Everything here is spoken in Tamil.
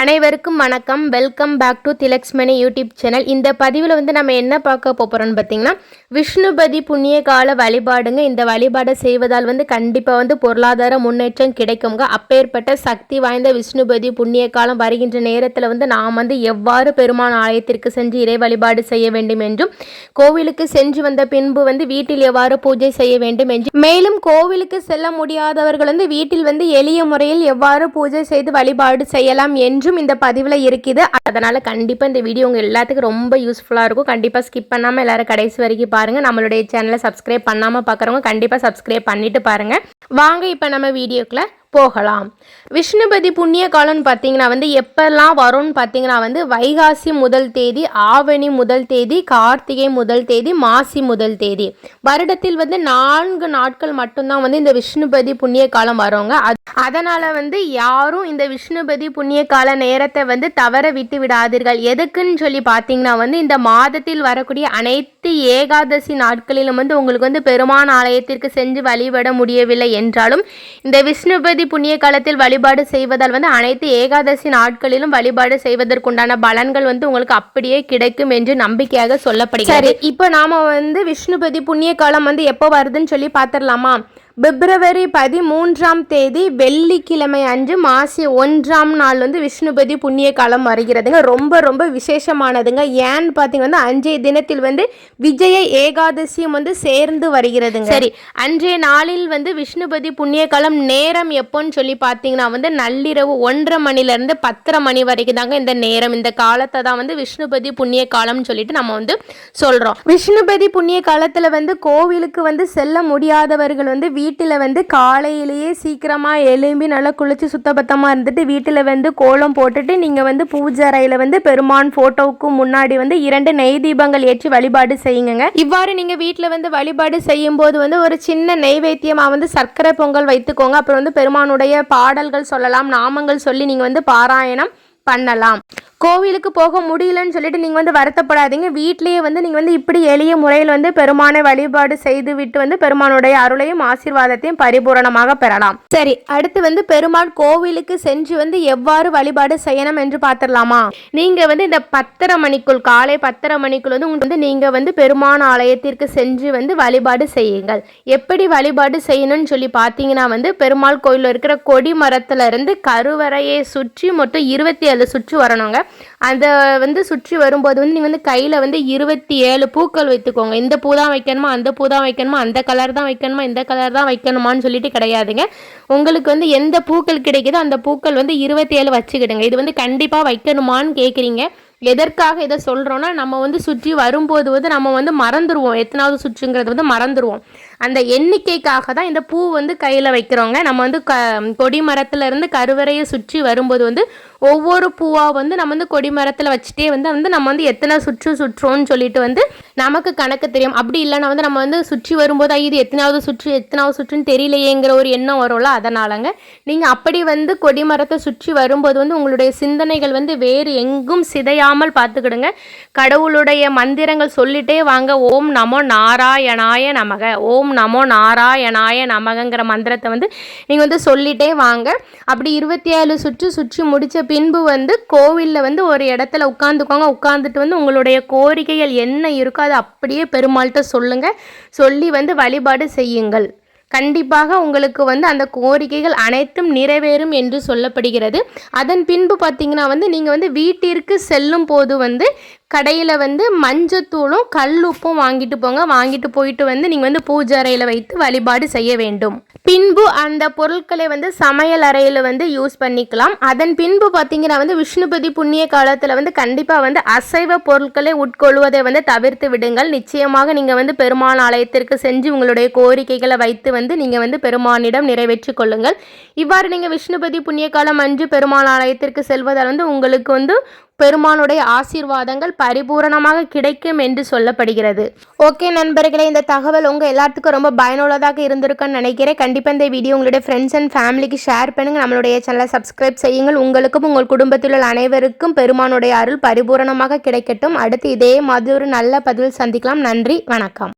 அனைவருக்கும் வணக்கம். Welcome back to Thilaksmani YouTube channel இந்த பதிவில் வந்து நம்ம என்ன பார்க்க போகிறோம்னு பார்த்தீங்கன்னா விஷ்ணுபதி புண்ணிய கால வழிபாடுங்க. இந்த வழிபாடை செய்வதால் வந்து கண்டிப்பாக வந்து பொருளாதார முன்னேற்றம் கிடைக்குங்க அப்பேற்பட்ட சக்தி வாய்ந்த விஷ்ணுபதி புண்ணிய காலம் வருகின்ற நேரத்தில் வந்து நாம் வந்து எவ்வாறு பெருமான் ஆலயத்திற்கு சென்று இறை வழிபாடு செய்ய வேண்டும் என்றும் கோவிலுக்கு சென்று வந்த பின்பு வந்து வீட்டில் எவ்வாறு பூஜை செய்ய வேண்டும் என்றும் மேலும் கோவிலுக்கு செல்ல முடியாதவர்கள் வந்து வீட்டில் வந்து எளிய முறையில் எவ்வாறு பூஜை செய்து வழிபாடு செய்யலாம் என்று என்றும் இந்த பதிவில் இருக்குது. அதனால் கண்டிப்பாக இந்த வீடியோ உங்கள் எல்லாத்துக்கும் ரொம்ப யூஸ்ஃபுல்லாக இருக்கும். கண்டிப்பாக ஸ்கிப் பண்ணாமல் எல்லாரும் கடைசி வரைக்கும் பாருங்கள் நம்மளுடைய சேனலை சப்ஸ்கிரைப் பண்ணாமல் பார்க்குறவங்க கண்டிப்பாக சப்ஸ்கிரைப் பண்ணிட்டு பாருங்கள் வாங்க இப்போ நம்ம வீடியோக்குள்ளே போகலாம். விஷ்ணுபதி புண்ணிய காலம்னு பார்த்தீங்கன்னா வந்து எப்பெல்லாம் வரும்னு பார்த்தீங்கன்னா வந்து வைகாசி முதல் தேதி ஆவணி முதல் தேதி கார்த்திகை முதல் தேதி மாசி முதல் தேதி. வருடத்தில் வந்து நான்கு நாட்கள் மட்டும்தான் வந்து இந்த விஷ்ணுபதி புண்ணிய காலம் வருவாங்க அதனால் வந்து யாரும் இந்த விஷ்ணுபதி புண்ணிய கால நேரத்தை வந்து தவற விட்டு விடாதீர்கள். எதுக்குன்னு சொல்லி பார்த்தீங்கன்னா வந்து இந்த மாதத்தில் வரக்கூடிய அனைத்து ஏகாதசி நாட்களிலும் வந்து உங்களுக்கு வந்து பெருமான் ஆலயத்திற்கு சென்று வழிபட முடியவில்லை என்றாலும் இந்த விஷ்ணுபதி திருப்பதி புண்ணிய காலத்தில் வழிபாடு செய்வதால் வந்து அனைத்து ஏகாதசி நாட்களிலும் வழிபாடு செய்வதற்குண்டான பலன்கள் வந்து உங்களுக்கு அப்படியே கிடைக்கும் என்று நம்பிக்கையாக சொல்லப்படுகிறது. இப்போ நாம வந்து விஷ்ணுபதி புண்ணிய காலம் வந்து எப்போ வருதுன்னு சொல்லி பார்த்துடலாமா பிப்ரவரி பதிமூன்றாம் தேதி வெள்ளிக்கிழமை அன்று மாசி ஒன்றாம் நாள் வந்து விஷ்ணுபதி புண்ணிய காலம் வருகிறதுங்க. ரொம்ப ரொம்ப விசேஷமானதுங்க. ஏன்னு பார்த்தீங்கன்னா அன்றைய தினத்தில் வந்து விஜய ஏகாதசியும் வந்து சேர்ந்து வருகிறதுங்க. சரி அன்றைய நாளில் வந்து விஷ்ணுபதி புண்ணிய காலம் நேரம் எப்போன்னு சொல்லி பார்த்தீங்கன்னா வந்து நள்ளிரவு ஒன்றரை மணிலேருந்து பத்தரை மணி வரைக்கும் தாங்க இந்த நேரம். இந்த காலத்தை தான் வந்து விஷ்ணுபதி புண்ணிய காலம்னு சொல்லிட்டு நம்ம வந்து சொல்கிறோம் விஷ்ணுபதி புண்ணிய காலத்தில் வந்து கோவிலுக்கு வந்து செல்ல முடியாதவர்கள் வந்து வீட்டில் வந்து காலையிலேயே சீக்கிரமாக எழும்பி நல்லா குளித்து சுத்தபத்தமாக இருந்துட்டு வீட்டில் வந்து கோலம் போட்டுட்டு நீங்கள் வந்து பூஜை அறையில் வந்து பெருமான் ஃபோட்டோவுக்கு முன்னாடி வந்து இரண்டு நெய் தீபங்கள் ஏற்றி வழிபாடு செய்யுங்க இவ்வாறு நீங்கள் வீட்டில் வந்து வழிபாடு செய்யும் போது வந்து ஒரு சின்ன நெய்வேத்தியமாக வந்து சர்க்கரை பொங்கல் வைத்துக்கோங்க. அப்புறம் வந்து பெருமானுடைய பாடல்கள் சொல்லலாம் நாமங்கள் சொல்லி நீங்கள் வந்து பாராயணம் பண்ணலாம். கோவிலுக்கு போக முடியலன்னு சொல்லிட்டு நீங்கள் வந்து வருத்தப்படாதீங்க. வீட்லேயே வந்து நீங்கள் வந்து இப்படி எளிய முறையில் வந்து பெருமானை வழிபாடு செய்து விட்டு வந்து பெருமானுடைய அருளையும் ஆசீர்வாதத்தையும் பரிபூரணமாக பெறலாம். சரி அடுத்து வந்து பெருமாள் கோவிலுக்கு சென்று வந்து எவ்வாறு வழிபாடு செய்யணும் என்று பார்த்துடலாமா? நீங்கள் வந்து இந்த பத்தரை மணிக்குள் காலை பத்தரை மணிக்குள் வந்து உங்களுக்கு வந்து நீங்கள் வந்து பெருமான் ஆலயத்திற்கு சென்று வந்து வழிபாடு செய்யுங்கள். எப்படி வழிபாடு செய்யணும்னு சொல்லி பார்த்தீங்கன்னா வந்து பெருமாள் கோயிலில் இருக்கிற கொடி மரத்துல இருந்து கருவறையை சுற்றி மொத்தம் இருபத்தி ஏழு சுற்றி வரணுங்க. அதை வந்து சுற்றி வரும்போது வந்து நீங்கள் வந்து கையில் வந்து இருபத்தி ஏழு பூக்கள் வைத்துக்கோங்க. இந்த பூ தான் வைக்கணுமா அந்த பூ தான் வைக்கணுமா அந்த கலர் தான் வைக்கணுமா இந்த கலர் தான் வைக்கணுமான்னு சொல்லிட்டு கிடையாதுங்க. உங்களுக்கு வந்து எந்த பூக்கள் கிடைக்குதோ அந்த பூக்கள் வந்து இருபத்தி ஏழு வச்சுக்கிடுங்க. இது வந்து கண்டிப்பாக வைக்கணுமான்னு கேட்குறீங்க எதற்காக இதை சொல்கிறோன்னா நம்ம வந்து சுற்றி வரும்போது வந்து நம்ம வந்து மறந்துடுவோம் எத்தனாவது சுற்றுங்கிறது வந்து மறந்துடுவோம் அந்த எண்ணிக்கைக்காக தான் இந்த பூ வந்து கையில் வைக்கிறோங்க. நம்ம வந்து க கொடி மரத்துலேருந்து கருவறையை சுற்றி வரும்போது வந்து ஒவ்வொரு பூவாக வந்து நம்ம வந்து கொடி மரத்தில் வச்சுட்டே வந்து வந்து நம்ம வந்து எத்தனை சுற்று சுற்றோன்னு சொல்லிட்டு வந்து நமக்கு கணக்கு தெரியும். அப்படி இல்லைன்னா வந்து நம்ம வந்து சுற்றி வரும்போது இது எத்தனாவது சுற்று எத்தனாவது சுற்றுன்னு தெரியலையேங்கிற ஒரு எண்ணம் வரும்ல. அதனாலங்க நீங்கள் அப்படி வந்து கொடி மரத்தை சுற்றி வரும்போது வந்து உங்களுடைய சிந்தனைகள் வந்து வேறு எங்கும் சிதையாமல் பார்த்துக்கிடுங்க. கடவுளுடைய மந்திரங்கள் சொல்லிட்டே வாங்க. ஓம் நமோ நாராயணாய நமக. ஓம் நமோ நாராயணாய நமகங்கிற மந்திரத்தை வந்து நீங்கள் வந்து சொல்லிட்டே வாங்க. அப்படி இருபத்தி ஏழு சுற்று சுற்றி முடித்த பின்பு வந்து கோவிலில் வந்து ஒரு இடத்துல உட்காந்துக்கோங்க உட்காந்துட்டு வந்து உங்களுடைய கோரிக்கைகள் என்ன இருக்கோ அதை அப்படியே பெருமாள்கிட்ட சொல்லுங்கள் சொல்லி வந்து வழிபாடு செய்யுங்கள். கண்டிப்பாக உங்களுக்கு வந்து அந்த கோரிக்கைகள் அனைத்தும் நிறைவேறும் என்று சொல்லப்படுகிறது. அதன் பின்பு பார்த்தீங்கன்னா வந்து நீங்கள் வந்து வீட்டிற்கு செல்லும் போது வந்து கடையில் வந்து மஞ்சத்தூளும் கல்லுப்பும் வாங்கிட்டு போங்க. வாங்கிட்டு போயிட்டு வந்து நீங்கள் வந்து பூஜை அறையில் வைத்து வழிபாடு செய்ய வேண்டும். பின்பு அந்த பொருட்களை வந்து சமையல் அறையில் வந்து யூஸ் பண்ணிக்கலாம். அதன் பின்பு பார்த்தீங்கன்னா வந்து விஷ்ணுபதி புண்ணிய காலத்தில் வந்து கண்டிப்பாக வந்து அசைவ பொருட்களை உட்கொள்வதை வந்து தவிர்த்து விடுங்கள். நிச்சயமாக நீங்கள் வந்து பெருமான் ஆலயத்திற்கு செஞ்சு உங்களுடைய கோரிக்கைகளை வைத்து வந்து நீங்கள் வந்து பெருமானிடம் நிறைவேற்றி கொள்ளுங்கள். இவ்வாறு நீங்கள் விஷ்ணுபதி புண்ணிய காலம் அன்று பெருமாள் ஆலயத்திற்கு செல்வதால் வந்து உங்களுக்கு வந்து பெருமானுடைய ஆசீர்வாதங்கள் பரிபூரணமாக கிடைக்கும் என்று சொல்லப்படுகிறது. ஓகே நண்பர்களே இந்த தகவல் உங்கள் எல்லாத்துக்கும் ரொம்ப பயனுள்ளதாக இருந்திருக்குன்னு நினைக்கிறேன். கண்டிப்பாக இந்த வீடியோ உங்களுடைய ஃப்ரெண்ட்ஸ் அண்ட் ஃபேமிலிக்கு ஷேர் பண்ணுங்கள் நம்மளுடைய சேனலை சப்ஸ்கிரைப் செய்யுங்கள். உங்களுக்கும் உங்கள் குடும்பத்தில் உள்ள அனைவருக்கும் பெருமானுடைய அருள் பரிபூரணமாக கிடைக்கட்டும். அடுத்து இதே மாதிரி ஒரு நல்ல பதிவில் சந்திக்கலாம். நன்றி வணக்கம்.